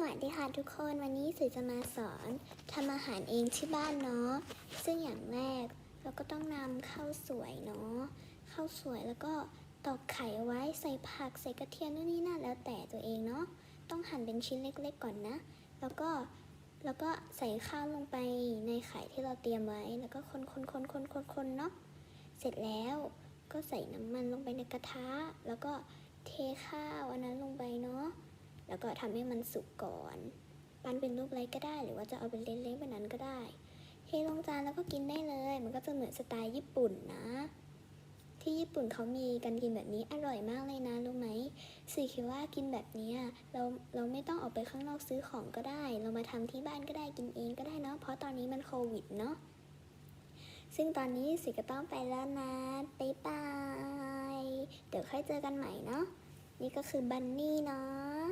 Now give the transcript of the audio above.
สวัสดีค่ะทุกคนวันนี้สื่อจะมาสอนทำอาหารเองที่บ้านเนาะซึ่งอย่างแรกเราก็ต้องนำข้าวสวยเนาะข้าวสวยแล้วก็ตอกไข่ไว้ใส่ผักใส่กระเทียมนู่นนี่นั่นแล้วแต่ตัวเองเนาะต้องหั่นเป็นชิ้นเล็กๆก่อนนะ แล้วก็แล้วก็ใส่ข้าวลงไปในไข่ที่เราเตรียมไว้ แล้วก็คนคนคนคนคนคนเนาะเสร็จแล้วก็ใส่น้ำมันลงไปในกระทะ แล้วก็เทข้าวอันนั้นลงไปเนาะ แล้วก็ทำให้มันสุกก่อน ปั้นเป็นรูปอะไรก็ได้ หรือว่าจะเอาเป็นเล็กๆแบบนั้นก็ได้เทลงจานแล้วก็กินได้เลย มันก็จะเหมือนสไตล์ญี่ปุ่นนะ ที่ญี่ปุ่นเขามีกันกินแบบนี้อร่อยมากเลยนะรู้ไหมสื่อคิดว่ากินแบบนี้เราเราไม่ต้องออกไปข้างนอกซื้อของก็ได้ เรามาทำที่บ้านก็ได้กินเองก็ได้เนาะเพราะตอนนี้มันโควิดเนาะซึ่งตอนนี้สิก็ต้องไปแล้วนะบ๊ายบายเดี๋ยวค่อยเจอกันใหม่เนาะนี่ก็คือบันนี่เนาะ